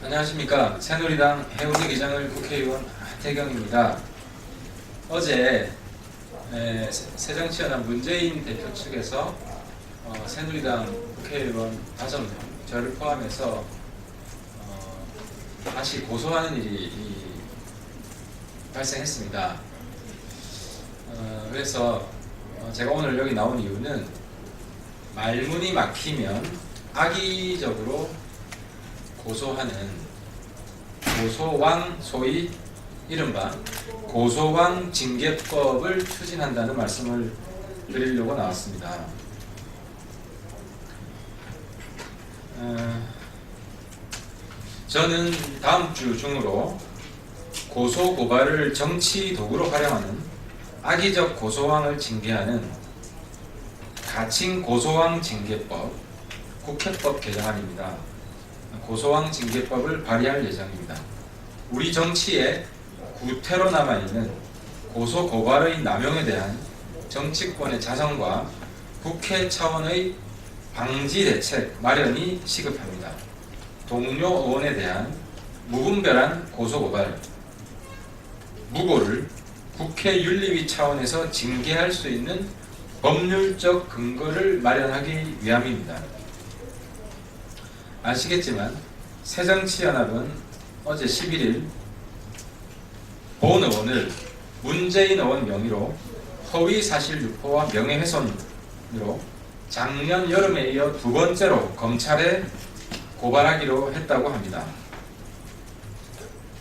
안녕하십니까 새누리당 해운대 기장을 국회의원 하태경입니다. 어제 새정치연합 문재인 대표 측에서 어, 새누리당 국회의원 다섯 명 저를 포함해서 어, 다시 고소하는 일이 이, 발생했습니다. 어, 그래서 어, 제가 오늘 여기 나온 이유는 말문이 막히면 악의적으로 고소하는 고소왕 소위 이른바 고소왕 징계법을 추진한다는 말씀을 드리려고 나왔습니다. 어, 저는 다음 주 중으로 고소 고발을 정치 도구로 활용하는 악의적 고소왕을 징계하는 가칭 고소왕 징계법 국회법 개정안입니다. 고소왕 징계법을 발의할 예정입니다. 우리 정치에 구태로 남아있는 고소 고발의 남용에 대한 정치권의 자성과 국회 차원의 방지 대책 마련이 시급합니다. 동료 의원에 대한 무분별한 고소 고발, 무고를 국회 윤리위 차원에서 징계할 수 있는 법률적 근거를 마련하기 위함입니다. 아시겠지만 새정치연합은 어제 11일 본 의원을 문재인 의원 명의로 허위 사실 유포와 명예훼손으로 작년 여름에 이어 두 번째로 검찰에 고발하기로 했다고 합니다.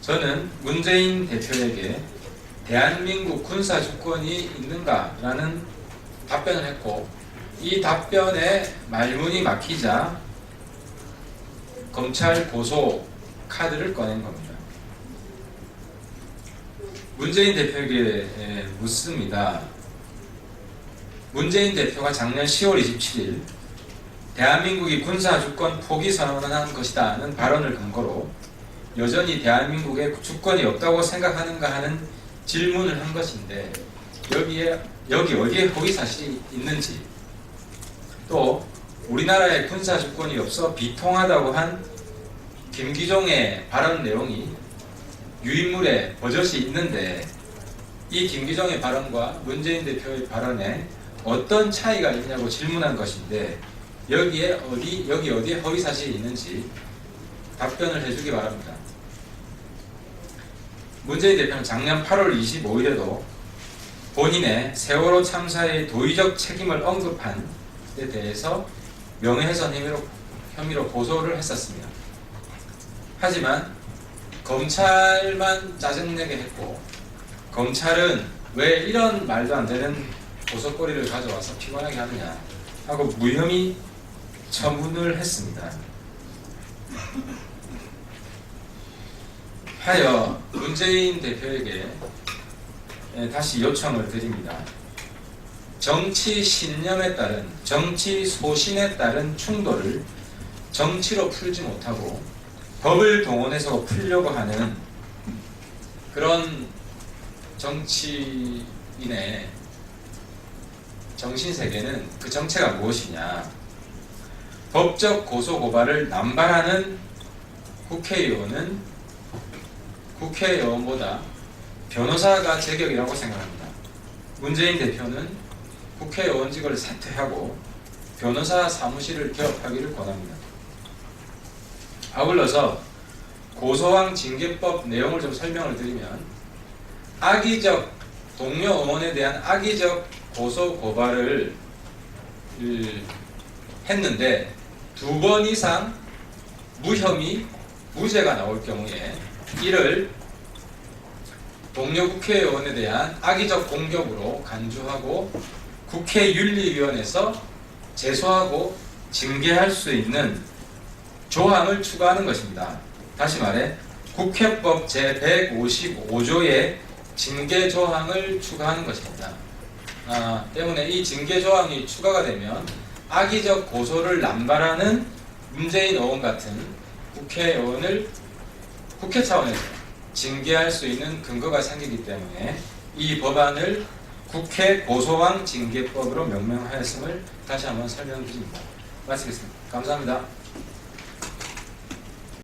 저는 문재인 대표에게 대한민국 군사 주권이 있는가라는 답변을 했고 이 답변에 말문이 막히자 검찰 고소 카드를 꺼낸 겁니다. 문재인 대표에게 에, 묻습니다. 문재인 대표가 작년 10월 27일 대한민국이 군사 주권 포기 선언한 것이다는 발언을 근거로 여전히 대한민국에 주권이 없다고 생각하는가 하는 질문을 한 것인데 여기에 여기 어디에 허위 사실이 있는지 또 우리나라에 군사 주권이 없어 비통하다고 한 김기종의 발언 내용이 유인물에 버젓이 있는데 이 김기종의 발언과 문재인 대표의 발언에 어떤 차이가 있냐고 질문한 것인데 여기에 어디 여기 어디에 허위 사실이 있는지 답변을 해주기 바랍니다. 문재인 대표는 작년 8월 25일에도 본인의 세월호 참사의 도의적 책임을 언급한 데 대해서 명예훼손 혐의로, 혐의로 고소를 했었습니다. 하지만 검찰만 짜증내게 했고 검찰은 왜 이런 말도 안 되는 고소거리를 가져와서 피곤하게 하느냐 하고 무혐의 처분을 했습니다. 하여 문재인 대표에게 예, 다시 요청을 드립니다. 정치 신념에 따른 정치 소신에 따른 충돌을 정치로 풀지 못하고 법을 동원해서 풀려고 하는 그런 정치인의 정신 세계는 그 정체가 무엇이냐? 법적 고소 고발을 남발하는 국회의원은 국회의원보다 변호사가 제격이라고 생각합니다. 문재인 대표는 국회의원직을 사퇴하고 변호사 사무실을 개업하기를 권합니다. 아울러서 고소왕 징계법 내용을 좀 설명을 드리면 악의적 동료 의원에 대한 악의적 고소 고발을 을 했는데 두 번 이상 무혐의 무죄가 나올 경우에 이를 동료 국회의원에 대한 악의적 공격으로 간주하고 국회 윤리위원회에서 제소하고 징계할 수 있는 조항을 추가하는 것입니다. 다시 말해 국회법 제155조의 징계 조항을 추가하는 것입니다. 아, 때문에 이 징계 조항이 추가가 되면 악의적 고소를 남발하는 문재인 의원 같은 국회의원을 국회 차원에서 징계할 수 있는 근거가 생기기 때문에 이 법안을 국회 고소왕 징계법으로 명명하였음을 다시 한번 설명드립니다. 마치겠습니다. 감사합니다.